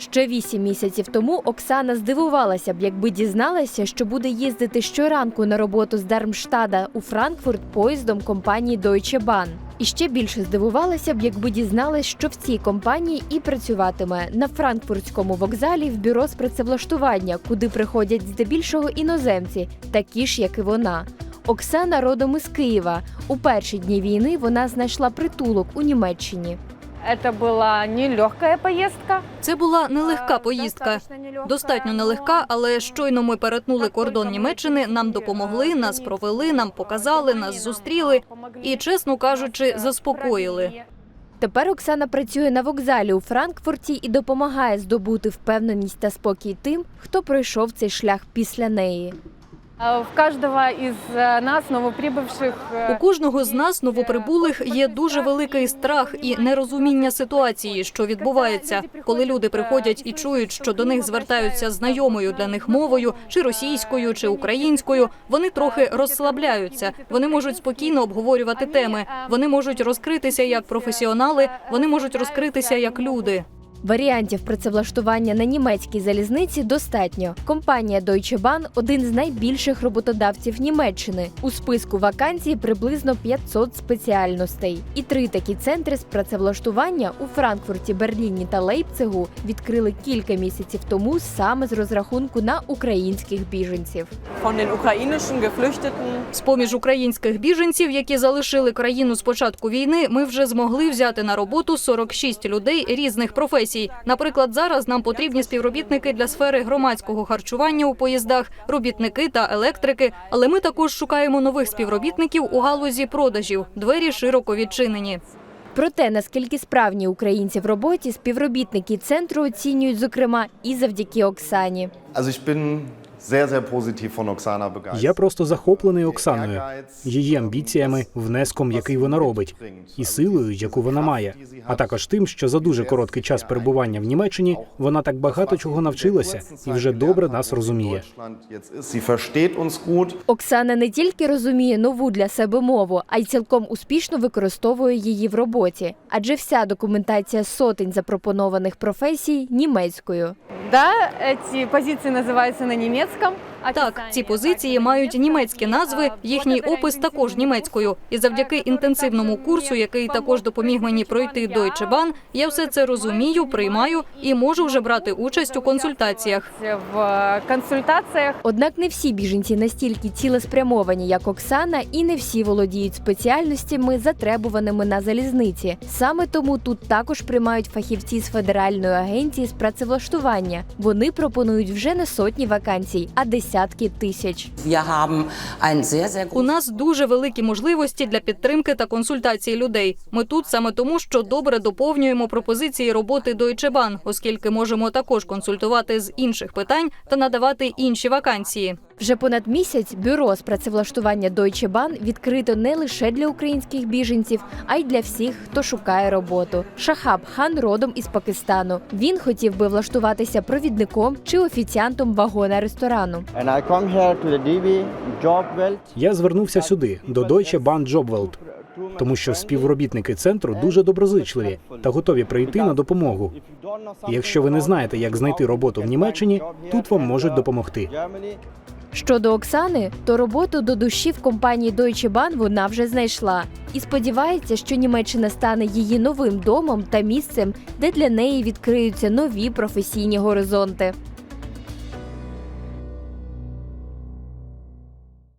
Ще вісім місяців тому Оксана здивувалася б, якби дізналася, що буде їздити щоранку на роботу з Дармштада у Франкфурт поїздом компанії Deutsche Bahn. І ще більше здивувалася б, якби дізналась, що в цій компанії і працюватиме на франкфуртському вокзалі в бюро з працевлаштування, куди приходять здебільшого іноземці, такі ж, як і вона. Оксана родом із Києва. У перші дні війни вона знайшла притулок у Німеччині. Это была нелегкая поездка. Це була нелегка Э, поїздка. достаточно нелегкая, Достатньо нелегка, но але щойно ми перетнули кордон Німеччини, нам допомогли, нас провели, нам показали, нас зустріли і, чесно кажучи, заспокоїли. Тепер Оксана працює на вокзалі у Франкфурті і допомагає здобути впевненість та спокій тим, хто пройшов цей шлях після неї. А, В каждого из э, нас, новоприбывших, э, У кожного з нас, новоприбулих, є дуже великий страх і нерозуміння ситуації, що відбувається, коли люди приходять і чують, що до них звертаються знайомою для них мовою, чи російською, чи українською. Вони трохи розслабляються. Вони можуть спокійно обговорювати теми. Вони можуть розкритися як професіонали, вони можуть розкритися як люди. Варіантів працевлаштування на німецькій залізниці достатньо. Компанія Deutsche Bahn – один з найбільших роботодавців Німеччини. У списку вакансій приблизно 500 спеціальностей. І три такі центри з працевлаштування у Франкфурті, Берліні та Лейпцигу відкрили кілька місяців тому саме з розрахунку на українських біженців. З поміж українських біженців, які залишили країну з початку війни, ми вже змогли взяти на роботу 46 людей різних професій. Наприклад, зараз нам потрібні співробітники для сфери громадського харчування у поїздах, робітники та електрики. Але ми також шукаємо нових співробітників у галузі продажів. Двері широко відчинені. Про те, наскільки справні українці в роботі, співробітники центру оцінюють, зокрема, і завдяки Оксані. Я просто захоплений Оксаною, її амбіціями, внеском, який вона робить, і силою, яку вона має, а також тим, що за дуже короткий час перебування в Німеччині вона так багато чого навчилася і вже добре нас розуміє. Оксана не тільки розуміє нову для себе мову, а й цілком успішно використовує її в роботі, адже вся документація сотень запропонованих професій німецькою. да, эти позиции называются на Jetzt kommt Так, ці позиції мають німецькі назви, їхній опис також німецькою. І завдяки інтенсивному курсу, який також допоміг мені пройти Deutsche Bahn, я все це розумію, приймаю і можу вже брати участь у консультаціях. В консультациях Однак не всі біженці настільки цілеспрямовані, як Оксана, і не всі володіють спеціальностями, затребуваними на залізниці. Саме тому тут також приймають фахівці з федеральної агенції з працевлаштування. Вони пропонують вже не сотні вакансій, а десятки тисяч. Sehr, sehr У нас дуже великі можливості для підтримки та консультації людей. Ми тут саме тому, що добре доповнюємо пропозиції роботи Deutsche Bahn, оскільки можемо також консультувати з інших питань та надавати інші вакансії. Вже понад місяць бюро з працевлаштування Deutsche Bahn відкрито не лише для українських біженців, а й для всіх, хто шукає роботу. Шахаб хан родом із Пакистану. Він хотів би влаштуватися провідником чи офіціантом вагона ресторану. Я звернувся сюди до Deutsche Bahn Jobwelt, тому що співробітники центру дуже доброзичливі та готові прийти на допомогу. І Якщо ви не знаєте, як знайти роботу в Німеччині, тут вам можуть допомогти. Щодо Оксани, то роботу до душі в компанії Deutsche Bahn вона вже знайшла і сподівається, що Німеччина стане її новим домом та місцем, де для неї відкриються нові професійні горизонти.